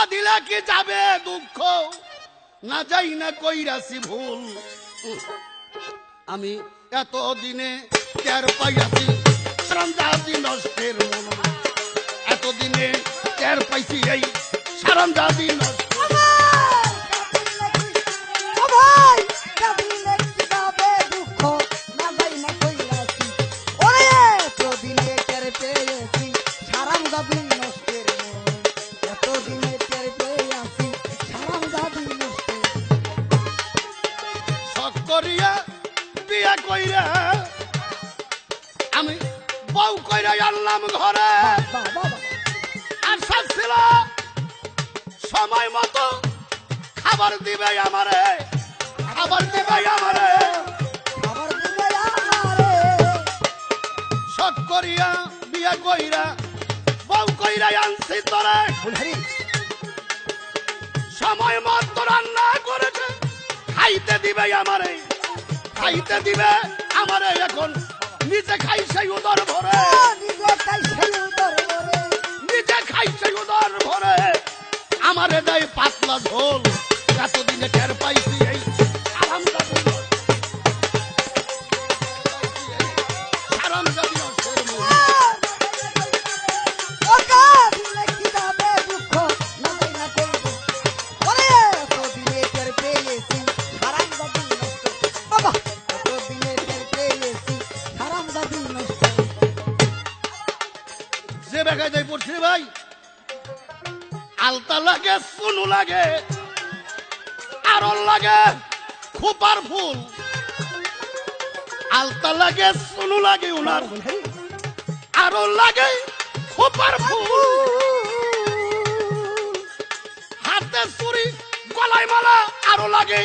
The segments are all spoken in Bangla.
কথা দিলে কি যাবে দুঃখ? না যাই না কইরাছি ভুল। আমি এত দিনে টের পাইয়াছি সারামজাদি নষ্টের মন। এতদিনে টের পাইছি এই সারামজাদি নষ্ট। ও ভাই করিয়া, বিয়া কইরা। আমি বউ কইরা আনলাম ঘরে। আশা ছিল, সময় মতো খাবার দিবে আমারে, খাবার দিবে আমারে। আমারে করিয়া বিয়া কইরা, বউ কইরা আনছি তোরে। সময় মতো রান্না করেছে, খাইতে দিবে আমারে। খাইতে দিবে, আমারে এখন নিজে খাই সেই উদর ভরে। নিজে খাই সেই উদর ভরে। নিজে খাই সেই উদর ভরে আমারে দেয় পাতলা ঝোল, এতদিনে টের পাইছি এই আরামদাদি আরামদাদি যে বেগায় পড়ছি ভাই। আলতা লাগে সুনু লাগে আরল লাগে, খুপার ফুল। আলতা লাগে সুনু লাগে উনার আরল লাগে, খুপার ফুল। হাতে চুরি গলায় মালা আরও লাগে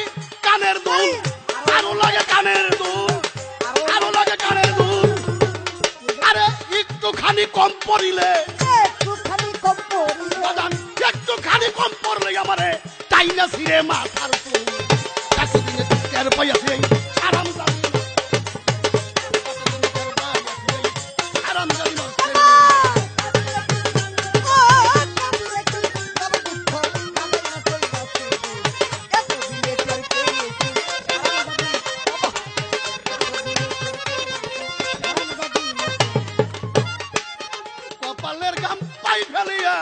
কানের দুল। আরও লাগে কানের কম পড়িলে। একটুখানি কম পড়িলে। আমারে। তাই না সিরে মাথার কপালের গাম পাই ফেলিয়া।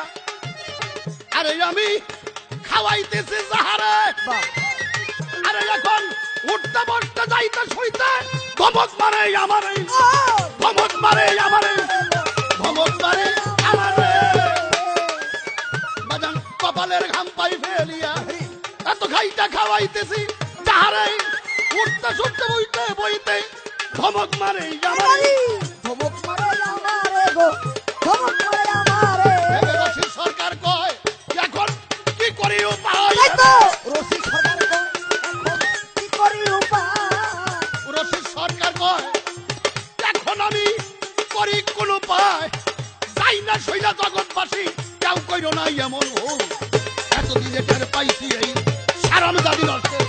আরে আমি খাওয়াইতেছি বাহ। আরে এখন উঠতে বসতে যাইতে শুইতে ধমক মারে আমারে। ধমক মারে আমারে। ধমক মারে আমারে। বাজান কপালের ঘাম পাই ফেলিয়া। এত খাইটা খাওয়াইতেছি যাহারে। উঠতে শুটতে বইতে বইতে ধমক মারে আমারে। ধমক মারে উপায় যাই না সইলা জগৎবাসী, কেউ কইর নাই এমন ভুল। এতদিনে টের পাইছি এই সারাম দাদি নষ্টের